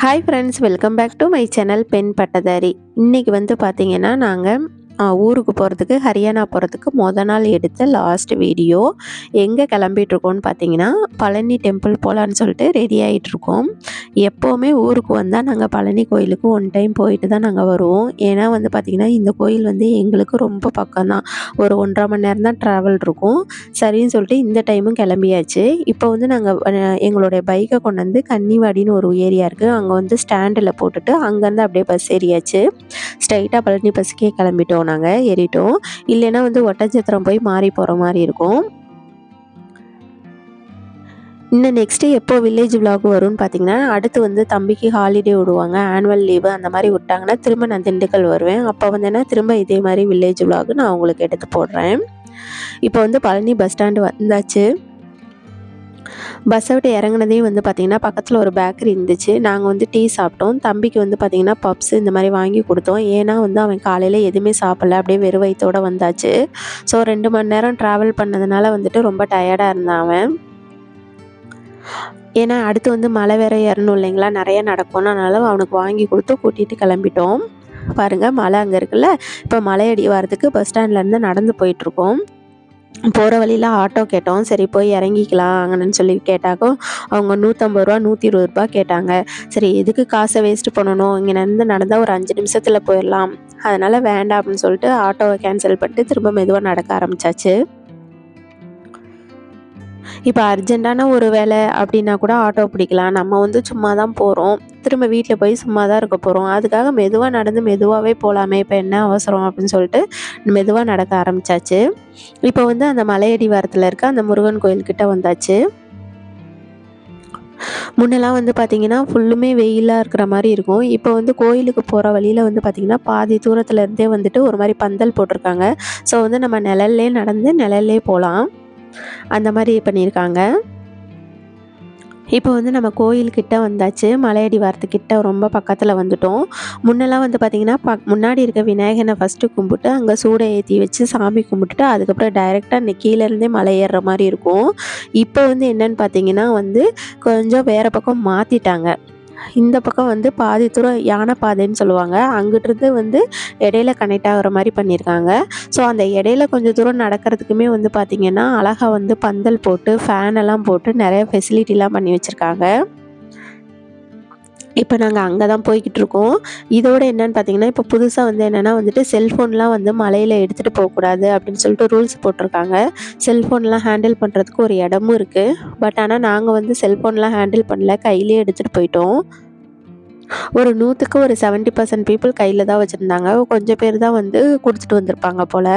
Hi friends welcome back to my channel பெண் பட்டதாரி இன்றைக்கி வந்து பார்த்திங்கன்னா நாங்கள் ஊருக்கு போகிறதுக்கு ஹரியானா போகிறதுக்கு மொதல் நாள் எடுத்த லாஸ்ட் வீடியோ எங்கே கிளம்பிகிட்ருக்கோன்னு பார்த்தீங்கன்னா பழனி டெம்பிள் போகலான்னு சொல்லிட்டு ரெடி ஆகிட்ருக்கோம் எப்போவுமே ஊருக்கு வந்தால் நாங்கள் பழனி கோயிலுக்கு ஒன் டைம் போயிட்டு தான் நாங்கள் வருவோம். ஏன்னா வந்து பார்த்திங்கன்னா இந்த கோயில் வந்து எங்களுக்கு ரொம்ப பக்கம் தான். ஒரு ஒன்றரை மணி நேரம் தான் ட்ராவல் இருக்கும். சரின்னு சொல்லிட்டு இந்த டைமும் கிளம்பியாச்சு. இப்போ வந்து நாங்கள் எங்களுடைய பைக்கை கொண்டு வந்து கன்னிவாடின்னு ஒரு ஏரியா இருக்குது அங்கே வந்து ஸ்டாண்டில் போட்டுட்டு அங்கேருந்து அப்படியே பஸ் ஏறியாச்சு. ஸ்ட்ரைட்டாக பழனி பஸ்ஸுக்கே கிளம்பிட்டோம் நாங்கள் ஏறிட்டோம். இல்லைன்னா வந்து ஒட்டச்சத்திரம் போய் மாறி போகிற மாதிரி இருக்கும். இன்னும் நெக்ஸ்ட்டு எப்போ வில்லேஜ் விலாக் வரும்னு பார்த்தீங்கன்னா அடுத்து வந்து தம்பிக்கு ஹாலிடே விடுவாங்க ஆனுவல் லீவு அந்த மாதிரி விட்டாங்கன்னா திரும்ப நான் திண்டுக்கல் வருவேன். அப்போ வந்தேன்னா திரும்ப இதே மாதிரி வில்லேஜ் விலாக் நான் உங்களுக்கு எடுத்து போடுறேன். இப்போ வந்து பழனி பஸ் ஸ்டாண்டு வந்தாச்சு. பஸ்ஸை விட்டு இறங்குனதே வந்து பார்த்திங்கன்னா பக்கத்தில் ஒரு பேக்கரி இருந்துச்சு. நாங்கள் வந்து டீ சாப்பிட்டோம். தம்பிக்கு வந்து பார்த்திங்கன்னா பப்ஸ் இந்த மாதிரி வாங்கி கொடுத்தோம். ஏன்னா வந்து அவன் காலையில் எதுவுமே சாப்பிடல. அப்படியே வெறும் வயிற்றோடு வந்தாச்சு. ஸோ ரெண்டு மணி நேரம் ட்ராவல் பண்ணதுனால வந்துட்டு ரொம்ப டயர்டாக இருந்தான் அவன். ஏன்னா அடுத்து வந்து மலை வேற ஏறணும் இல்லைங்களா? நிறைய நடக்கும்னு அதனால அவனுக்கு வாங்கி கொடுத்து கூட்டிகிட்டு கிளம்பிட்டோம். பாருங்கள் மழை அங்கே இருக்குல்ல? இப்போ மலையடி வரதுக்கு பஸ் ஸ்டாண்ட்லேருந்து நடந்து போயிட்டுருக்கோம் போகிற வழியில் ஆட்டோ கேட்டோம். சரி போய் இறங்கிக்கலாம் அங்கன்னு சொல்லி கேட்டாக்கோ அவங்க நூற்றம்பது ரூபா நூற்றி இருபது ரூபா கேட்டாங்க. சரி எதுக்கு காசை வேஸ்ட்டு பண்ணணும்? இங்கே நடந்து நடந்தால் ஒரு அஞ்சு நிமிஷத்தில் போயிடலாம். அதனால் வேண்டாம் அப்படின்னு சொல்லிட்டு ஆட்டோவை கேன்சல் பண்ணிட்டு திரும்ப மெதுவாக நடக்க ஆரம்பித்தாச்சு இப்போ அர்ஜெண்ட்டான ஒரு வேலை அப்படின்னா கூட ஆட்டோ பிடிக்கலாம். நம்ம வந்து சும்மா தான் போகிறோம் திரும்ப வீட்டில் போய் சும்மா தான் இருக்க போகிறோம் அதுக்காக மெதுவாக நடந்து மெதுவாகவே போகலாமே இப்போ என்ன அவசரம் அப்படின்னு சொல்லிட்டு மெதுவாக நடக்க ஆரம்பித்தாச்சு இப்போ வந்து அந்த மலையடி வாரத்தில் இருக்க அந்த முருகன் கோயில்கிட்ட வந்தாச்சு. முன்னெல்லாம் வந்து பார்த்திங்கன்னா ஃபுல்லுமே வெயிலாக இருக்கிற மாதிரி இருக்கும். இப்போ வந்து கோயிலுக்கு போகிற வழியில் வந்து பார்த்திங்கன்னா பாதி தூரத்துலேருந்தே வந்துட்டு ஒரு மாதிரி பந்தல் போட்டிருக்காங்க. ஸோ வந்து நம்ம நிழல்லே நடந்து நிழல்லே போகலாம் அந்த மாதிரி பண்ணியிருக்காங்க. இப்போ வந்து நம்ம கோயில்கிட்ட வந்தாச்சு. மலையடி வாரத்துக்கிட்ட ரொம்ப பக்கத்தில் வந்துட்டோம். முன்னெல்லாம் வந்து பார்த்திங்கன்னா ப முன்னாடி இருக்க விநாயகனை ஃபஸ்ட்டு கும்பிட்டு அங்கே சூடை ஏற்றி வச்சு சாமி கும்பிட்டுட்டு அதுக்கப்புறம் டைரெக்டாக கீழேருந்தே மலை ஏறுற மாதிரி இருக்கும். இப்போ வந்து என்னென்னு பார்த்தீங்கன்னா வந்து கொஞ்சம் வேறு பக்கம் மாற்றிட்டாங்க இந்த பக்கம் வந்து பாதி தூரம் யானை பாதைன்னு சொல்லுவாங்க. அங்கிட்டிருந்து வந்து இடையில கனெக்ட் ஆகிற மாதிரி பண்ணியிருக்காங்க. ஸோ அந்த இடையில கொஞ்சம் தூரம் நடக்கிறதுக்குமே வந்து பார்த்திங்கன்னா அழகாக வந்து பந்தல் போட்டு ஃபேன் எல்லாம் போட்டு நிறைய ஃபெசிலிட்டிலாம் பண்ணி வச்சுருக்காங்க. இப்போ நாங்கள் அங்கே தான் போய்கிட்டு இருக்கோம் இதோட என்னென்னு பார்த்தீங்கன்னா இப்போ புதுசாக வந்து என்னென்னா வந்துட்டு செல்ஃபோன்லாம் வந்து மலையில் எடுத்துகிட்டு போகக்கூடாது அப்படின்னு சொல்லிட்டு ரூல்ஸ் போட்டிருக்காங்க. செல்ஃபோன்லாம் ஹேண்டில் பண்ணுறதுக்கு ஒரு இடமும் இருக்குது பட் ஆனால் நாங்கள் வந்து செல்ஃபோன்லாம் ஹேண்டில் பண்ணல. கையிலே எடுத்துகிட்டு போயிட்டோம். ஒரு நூற்றுக்கு ஒரு செவன்ட்டி பர்சன்ட் பீப்புள் கையில் தான் வச்சுருந்தாங்க. கொஞ்சம் பேர் தான் வந்து கொடுத்துட்டு வந்திருப்பாங்க போல்.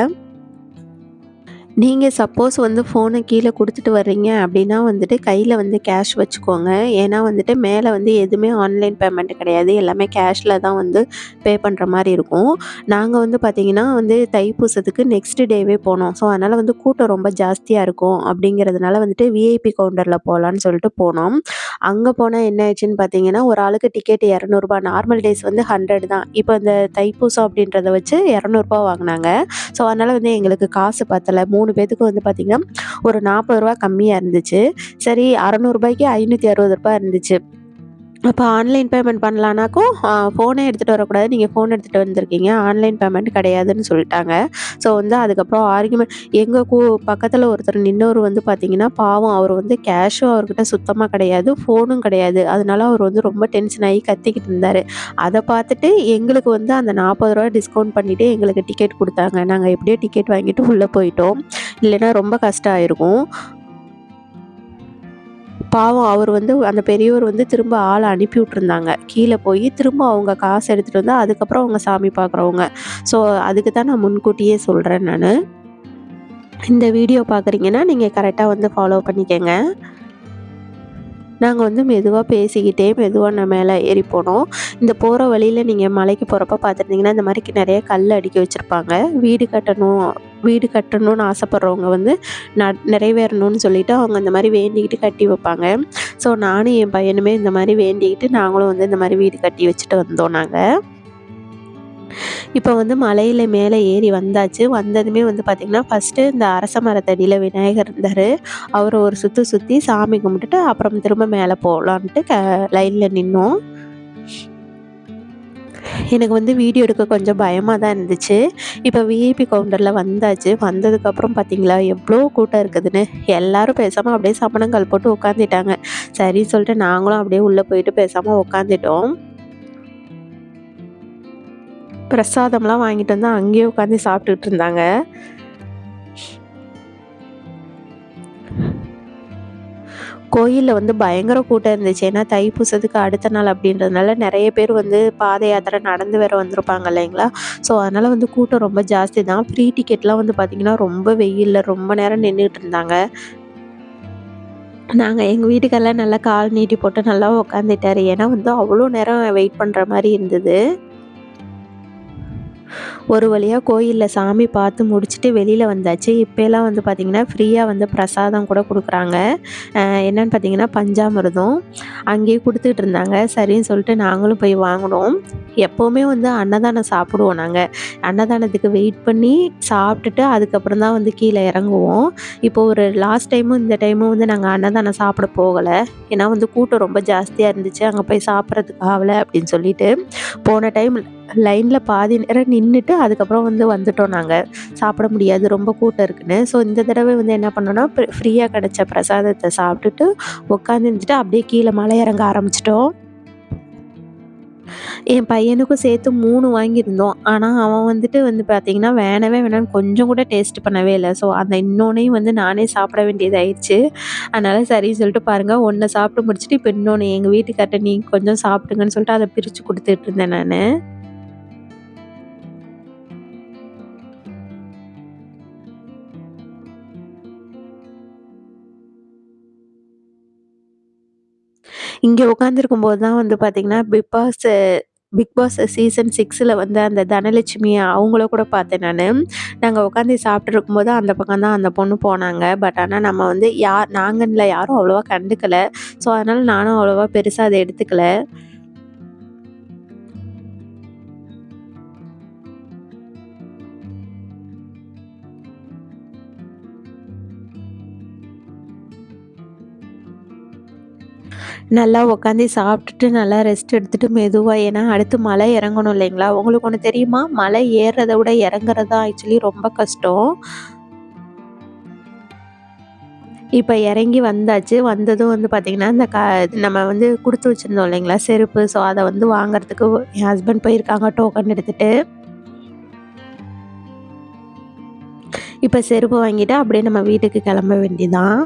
நீங்கள் சப்போஸ் வந்து ஃபோனை கீழே கொடுத்துட்டு வர்றீங்க அப்படின்னா வந்துட்டு கையில் வந்து கேஷ் வச்சுக்கோங்க. ஏன்னா வந்துட்டு மேலே வந்து எதுவுமே ஆன்லைன் பேமெண்ட் கிடையாது. எல்லாமே கேஷில் தான் வந்து பே பண்ணுற மாதிரி இருக்கும். நாங்கள் வந்து பார்த்திங்கன்னா வந்து தைப்பூசத்துக்கு நெக்ஸ்ட் டேவே போனோம். ஸோ அதனால் வந்து கூட்டம் ரொம்ப ஜாஸ்தியாக இருக்கும் அப்படிங்கிறதுனால வந்துட்டு விஐபி கவுண்டரில் போகலான்னு சொல்லிட்டு போனோம். அங்கே போனால் என்ன ஆயிடுச்சுன்னு பார்த்தீங்கன்னா ஒரு ஆளுக்கு டிக்கெட் இரநூறுபா. நார்மல் டேஸ் வந்து ஹண்ட்ரட் தான். இப்போ இந்த தைப்பூசம் அப்படின்றத வச்சு இரநூறுபா வாங்கினாங்க. ஸோ அதனால் வந்து எங்களுக்கு காசு பத்தலை. மூணு பேத்துக்கும் வந்து பார்த்திங்கன்னா ஒரு நாற்பது ரூபா கம்மியாக இருந்துச்சு. சரி அறநூறுபாய்க்கு ஐநூற்றி அறுபது ரூபாய் இருந்துச்சு. அப்போ ஆன்லைன் பேமெண்ட் பண்ணலான்னாக்கும் ஃபோனே எடுத்துகிட்டு வரக்கூடாது. நீங்கள் ஃபோன் எடுத்துகிட்டு வந்திருக்கீங்க. ஆன்லைன் பேமெண்ட் கிடையாதுன்னு சொல்லிட்டாங்க. ஸோ வந்து அதுக்கப்புறம் ஆர்குமெண்ட் எங்கள் கூ பக்கத்தில் ஒருத்தர் நின்னவர் வந்து பார்த்திங்கன்னா பாவம் அவர் வந்து கேஷும் அவர்கிட்ட சுத்தமாக கிடையாது ஃபோனும் கிடையாது. அதனால அவர் வந்து ரொம்ப டென்ஷன் ஆகி கத்திக்கிட்டு இருந்தார். அதை பார்த்துட்டு எங்களுக்கு வந்து அந்த நாற்பது ரூபா டிஸ்கவுண்ட் பண்ணிவிட்டு எங்களுக்கு டிக்கெட் கொடுத்தாங்க. நாங்கள் எப்படியோ டிக்கெட் வாங்கிட்டு உள்ளே போயிட்டோம். இல்லைன்னா ரொம்ப கஷ்டம் ஆயிருக்கும் பாவம் அவர் வந்து அந்த பெரியவர் வந்து திரும்ப ஆளை அனுப்பி விட்ருந்தாங்க கீழே போய் திரும்ப அவங்க காசு எடுத்துகிட்டு வந்து அதுக்கப்புறம் அவங்க சாமி பார்க்குறவங்க ஸோ அதுக்கு தான் நான் முன்கூட்டியே சொல்கிறேன் நான். இந்த வீடியோ பார்க்குறீங்கன்னா நீங்கள் கரெக்டாக வந்து ஃபாலோ பண்ணிக்கங்க. நாங்கள் வந்து மெதுவாக பேசிக்கிட்டே மெதுவாக நம்ம மேலே ஏறி போனோம் இந்த போகிற வழியில் நீங்கள் மலைக்கு போகிறப்ப பார்த்துருந்தீங்கன்னா இந்த மாதிரி நிறைய கல் அடுக்கி வச்சுருப்பாங்க. வீடு கட்டணும் வீடு கட்டணும்னு ஆசைப்பட்றவங்க வந்து ந நிறைவேறணும்னு சொல்லிவிட்டு அவங்க இந்த மாதிரி வேண்டிக்கிட்டு கட்டி வைப்பாங்க. ஸோ நானும் என் பையனுமே இந்த மாதிரி வேண்டிக்கிட்டு நாங்களும் வந்து இந்த மாதிரி வீடு கட்டி வச்சுட்டு வந்தோம் நாங்கள் இப்போ வந்து மலையில் மேலே ஏறி வந்தாச்சு. வந்ததுமே வந்து பார்த்திங்கன்னா ஃபஸ்ட்டு இந்த அரச மரத்தடியில் விநாயகர் இருந்தார். அவரை ஒரு சுற்றி சுற்றி சாமி கும்பிட்டுட்டு அப்புறம் திரும்ப மேலே போகலான்ட்டு க லைனில் நின்னோம். எனக்கு வந்து வீடியோ எடுக்க கொஞ்சம் பயமாக தான் இருந்துச்சு. இப்போ விஐபி கவுண்டரில் வந்தாச்சு. வந்ததுக்கப்புறம் பார்த்தீங்களா எவ்வளோ கூட்டம் இருக்குதுன்னு. எல்லாரும் பேசாமல் அப்படியே சமணங்கள் போட்டு உட்காந்துட்டாங்க சரின்னு சொல்லிட்டு நாங்களும் அப்படியே உள்ளே போயிட்டு பேசாமல் உட்காந்துட்டோம் பிரசாதம்லாம் வாங்கிட்டு வந்து அங்கேயே உட்காந்து சாப்பிட்டுட்டு இருந்தாங்க. கோயிலில் வந்து பயங்கர கூட்டம் இருந்துச்சு. ஏன்னா தைப்பூசத்துக்கு அடுத்த நாள் அப்படின்றதுனால நிறைய பேர் வந்து பாத யாத்திரை நடந்து வேற வந்திருப்பாங்க இல்லைங்களா? ஸோ அதனால் வந்து கூட்டம் ரொம்ப ஜாஸ்தி தான். ஃப்ரீ டிக்கெட்லாம் வந்து பார்த்திங்கன்னா ரொம்ப வெயிலில் ரொம்ப நேரம் நின்றுட்டு இருந்தாங்க. நாங்கள் எங்கள் வீட்டுக்கெல்லாம் நல்லா கால் நீட்டி போட்டு நல்லா உக்காந்துட்டாரு ஏன்னா வந்து அவ்வளோ நேரம் வெயிட் பண்ணுற மாதிரி இருந்தது. ஒரு வழியாக கோயிலில் சாமி பார்த்து முடிச்சுட்டு வெளியில் வந்தாச்சு. இப்போலாம் வந்து பார்த்திங்கன்னா ஃப்ரீயாக வந்து பிரசாதம் கூட கொடுக்குறாங்க. என்னென்னு பார்த்தீங்கன்னா பஞ்சாமிரதம் அங்கேயே கொடுத்துட்டு இருந்தாங்க. சரின்னு சொல்லிட்டு நாங்களும் போய் வாங்கினோம். எப்போவுமே வந்து அன்னதானம் சாப்பிடுவோம் நாங்கள் அன்னதானத்துக்கு வெயிட் பண்ணி சாப்பிட்டுட்டு அதுக்கப்புறம் தான் வந்து கீழே இறங்குவோம். இப்போ ஒரு லாஸ்ட் டைமும் இந்த டைமும் வந்து நாங்கள் அன்னதானம் சாப்பிட போகலை. ஏன்னா வந்து கூட்டம் ரொம்ப ஜாஸ்தியாக இருந்துச்சு. அங்கே போய் சாப்பிட்றதுக்கு ஆகலை அப்படின்னு சொல்லிட்டு போன டைம் லைனில் பாதி நேரம் நின்றுட்டு அதுக்கப்புறம் வந்து வந்துட்டோம் நாங்கள் சாப்பிட முடியாது ரொம்ப கூட்டம் இருக்குன்னு. ஸோ இந்த தடவை வந்து என்ன பண்ணோன்னா ஃப்ரீயாக கிடச்ச பிரசாதத்தை சாப்பிட்டுட்டு உட்காந்துருந்துட்டு அப்படியே கீழே மலை இறங்க ஆரம்பிச்சிட்டோம். என் பையனுக்கும் சேர்த்து மூணு வாங்கியிருந்தோம். ஆனால் அவன் வந்துட்டு வந்து பார்த்திங்கன்னா வேணவே வேணான்னு கொஞ்சம் கூட டேஸ்ட் பண்ணவே இல்லை. ஸோ அந்த இன்னொன்னையும் வந்து நானே சாப்பிட வேண்டியதாயிடுச்சு அதனால் சரின்னு சொல்லிட்டு பாருங்கள் ஒன்றை சாப்பிட்டு முடிச்சுட்டு இப்போ இன்னொன்று எங்கள் வீட்டுக்கார்ட்ட நீ கொஞ்சம் சாப்பிடுங்கன்னு சொல்லிட்டு அதை பிரித்து கொடுத்துட்டு இருந்தேன் நான். இங்கே உட்காந்துருக்கும் போது தான் வந்து பார்த்திங்கன்னா Bigg Boss Bigg Boss season சிக்ஸில் வந்து அந்த தனலட்சுமி அவங்கள கூட பார்த்தேன் நான். நாங்கள் உட்காந்து சாப்பிட்டு இருக்கும்போது அந்த பக்கம் தான் அந்த பொண்ணு போனாங்க. பட் ஆனால் நம்ம வந்து யார் நாங்கள்ல யாரும் அவ்வளோவா கண்டுக்கலை. ஸோ அதனால் நானும் அவ்வளோவா பெருசாக அதை எடுத்துக்கலை. நல்லா உட்காந்து சாப்பிட்டுட்டு நல்லா ரெஸ்ட் எடுத்துகிட்டு மெதுவாக ஏன்னா அடுத்து மலை இறங்கணும் இல்லைங்களா? உங்களுக்கு ஒன்று தெரியுமா? மலை ஏறுறதை விட இறங்குறது தான் ஆக்சுவலி ரொம்ப கஷ்டம். இப்போ இறங்கி வந்தாச்சு. வந்ததும் வந்து பார்த்திங்கன்னா இந்த க நம்ம வந்து கொடுத்து வச்சுருந்தோம் இல்லைங்களா? செருப்பு ஸோ அதை வந்து வாங்குறதுக்கு என் ஹஸ்பண்ட் போயிருக்காங்க டோக்கன் எடுத்துகிட்டு இப்போ செருப்பு வாங்கிட்டு அப்படியே நம்ம வீட்டுக்கு கிளம்ப வேண்டியதான்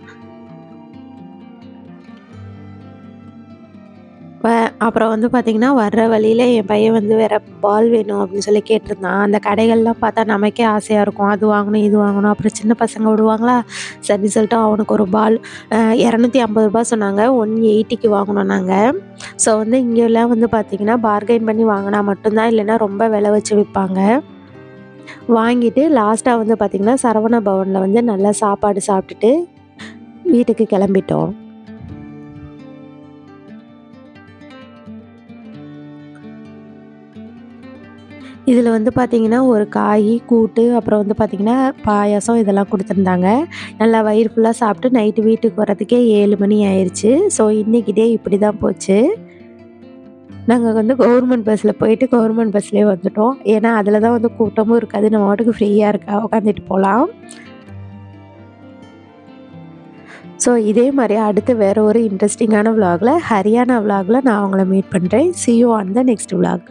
அப்புறம் வந்து பார்த்திங்கன்னா வர்ற வழியில் என் பையன் வந்து வேறு பால் வேணும் அப்படின்னு சொல்லி கேட்டிருந்தான். அந்த கடைகள்லாம் பார்த்தா நமக்கே ஆசையாக இருக்கும். அது வாங்கணும் இது வாங்கணும். அப்புறம் சின்ன பசங்க விடுவாங்களா? சரி சொல்லிட்டு அவனுக்கு ஒரு பால் இரநூத்தி ஐம்பது ரூபா சொன்னாங்க. ஒன் எயிட்டிக்கு வாங்கினோம் நாங்கள் ஸோ வந்து இங்கெல்லாம் வந்து பார்த்திங்கன்னா பார்கெயின் பண்ணி வாங்கினா மட்டும்தான் இல்லைன்னா ரொம்ப விலை வச்சு விற்பாங்க. வாங்கிட்டு லாஸ்ட்டாக வந்து பார்த்திங்கன்னா சரவண பவனில் வந்து நல்லா சாப்பாடு சாப்பிட்டுட்டு வீட்டுக்கு கிளம்பிட்டோம். இதில் வந்து பார்த்திங்கன்னா ஒரு காய் கூட்டு அப்புறம் வந்து பார்த்திங்கன்னா பாயாசம் இதெல்லாம் கொடுத்துருந்தாங்க. நல்லா வயிறு ஃபுல்லாக சாப்பிட்டு நைட்டு வீட்டுக்கு வரதுக்கே ஏழு மணி ஆயிடுச்சு ஸோ இன்றைக்கி டே இப்படி தான் போச்சு. நாங்கள் வந்து கவர்மெண்ட் பஸ்ஸில் போயிட்டு கவர்மெண்ட் பஸ்லேயே வந்துட்டோம். ஏன்னா அதில் தான் வந்து கூட்டமும் இருக்காது. நம்ம வாட்டுக்கு ஃப்ரீயாக இருக்கா? உட்காந்துட்டு போகலாம் ஸோ இதே மாதிரி அடுத்து வேறு ஒரு இன்ட்ரெஸ்டிங்கான விலாகில் ஹரியானா விலாகில் நான் அவங்கள மீட் பண்ணுறேன் see you on the next vlog